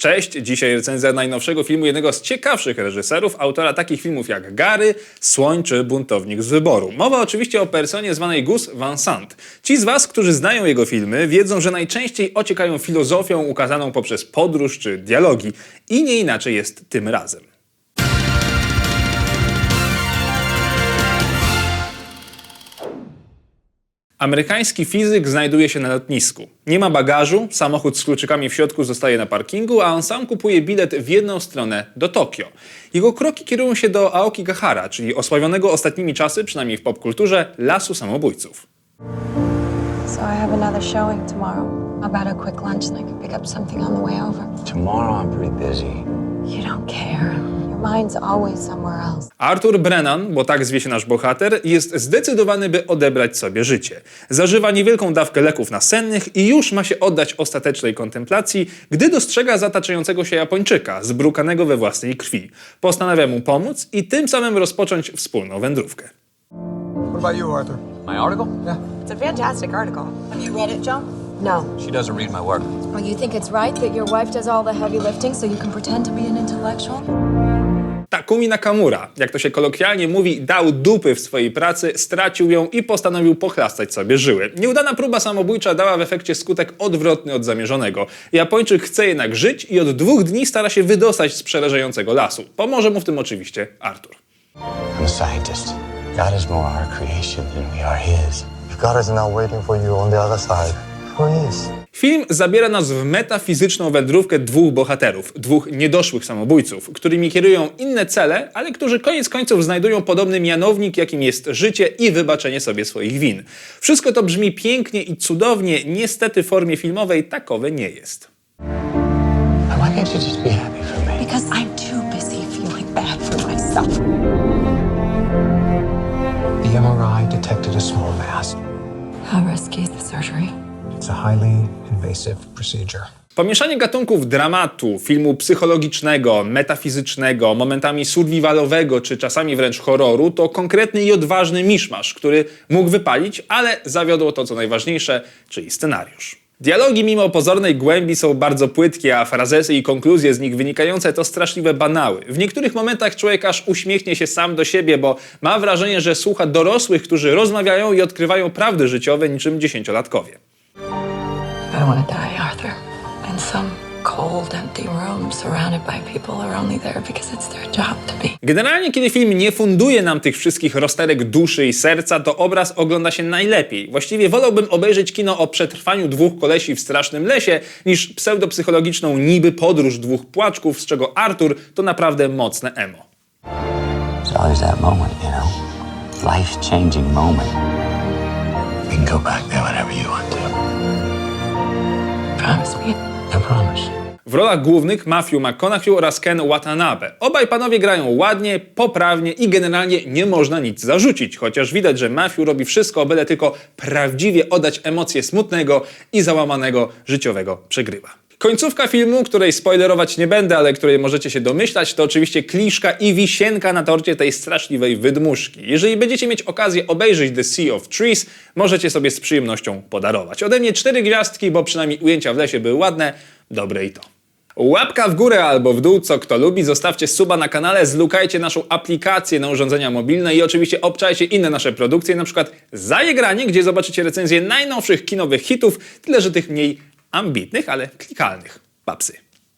Cześć, dzisiaj recenzja najnowszego filmu jednego z ciekawszych reżyserów, autora takich filmów jak Gary, Słoń czy Buntownik z Wyboru. Mowa oczywiście o personie zwanej Gus Van Sant. Ci z Was, którzy znają jego filmy, wiedzą, że najczęściej ociekają filozofią ukazaną poprzez podróż czy dialogi. I nie inaczej jest tym razem. Amerykański fizyk znajduje się na lotnisku. Nie ma bagażu, samochód z kluczykami w środku zostaje na parkingu, a on sam kupuje bilet w jedną stronę do Tokio. Jego kroki kierują się do Aokigahara, czyli osławionego ostatnimi czasy, przynajmniej w popkulturze, lasu samobójców. So I have another showing tomorrow. About a quick lunch and I can pick up something on the way over? Tomorrow I'm pretty busy. You don't care. Mind's always somewhere else. Arthur Brennan, bo tak zwie się nasz bohater, jest zdecydowany, by odebrać sobie życie. Zażywa niewielką dawkę leków nasennych i już ma się oddać ostatecznej kontemplacji, gdy dostrzega zataczającego się Japończyka, zbrukanego we własnej krwi. Postanawia mu pomóc i tym samym rozpocząć wspólną wędrówkę. What about you, Arthur? My article? Yeah. It's a fantastic article. Have you read it, Joan? No. She doesn't read my work. Well, you think it's right that your wife does all the heavy lifting so you can pretend to be an intellectual? Takumi Nakamura, jak to się kolokwialnie mówi, dał dupy w swojej pracy, stracił ją i postanowił pochlastać sobie żyły. Nieudana próba samobójcza dała w efekcie skutek odwrotny od zamierzonego. Japończyk chce jednak żyć i od dwóch dni stara się wydostać z przerażającego lasu. Pomoże mu w tym oczywiście Arthur. God is more our creation than we are His. If God is not waiting for you on the other side, is? Film zabiera nas w metafizyczną wędrówkę dwóch bohaterów, dwóch niedoszłych samobójców, którymi kierują inne cele, ale którzy koniec końców znajdują podobny mianownik, jakim jest życie i wybaczenie sobie swoich win. Wszystko to brzmi pięknie i cudownie, niestety w formie filmowej takowe nie jest. The MRI detected a small mass. How risky is the surgery? It's a highly invasive procedure. Pomieszanie gatunków dramatu, filmu psychologicznego, metafizycznego, momentami survivalowego czy czasami wręcz horroru to konkretny i odważny miszmasz, który mógł wypalić, ale zawiodło to co najważniejsze, czyli scenariusz. Dialogi mimo pozornej głębi są bardzo płytkie, a frazesy i konkluzje z nich wynikające to straszliwe banały. W niektórych momentach człowiek aż uśmiechnie się sam do siebie, bo ma wrażenie, że słucha dorosłych, którzy rozmawiają i odkrywają prawdy życiowe niczym dziesięciolatkowie. I want to die, Arthur. In some cold, empty room surrounded by people who are only there because it's their job to be. Generalnie, kiedy film nie funduje nam tych wszystkich rozterek duszy i serca, to obraz ogląda się najlepiej. Właściwie wolałbym obejrzeć kino o przetrwaniu dwóch kolesi w strasznym lesie, niż pseudopsychologiczną niby podróż dwóch płaczków, z czego Arthur to naprawdę mocne emo. There's always that moment, you know? Life changing moment. We can go back there whenever you want to. Promise me. I promise. W rolach głównych Matthew McConaughey oraz Ken Watanabe. Obaj panowie grają ładnie, poprawnie i generalnie nie można nic zarzucić, chociaż widać, że Matthew robi wszystko, byle tylko prawdziwie oddać emocje smutnego i załamanego życiowego przegrywa. Końcówka filmu, której spoilerować nie będę, ale której możecie się domyślać, to oczywiście kliszka i wisienka na torcie tej straszliwej wydmuszki. Jeżeli będziecie mieć okazję obejrzeć The Sea of Trees, możecie sobie z przyjemnością podarować. Ode mnie cztery gwiazdki, bo przynajmniej ujęcia w lesie były ładne, dobre i to. Łapka w górę albo w dół, co kto lubi, zostawcie suba na kanale, zlukajcie naszą aplikację na urządzenia mobilne i oczywiście obczajcie inne nasze produkcje, na przykład Zajegranie, gdzie zobaczycie recenzję najnowszych kinowych hitów, tyle że tych mniej ambitnych, ale klikalnych. Papsy.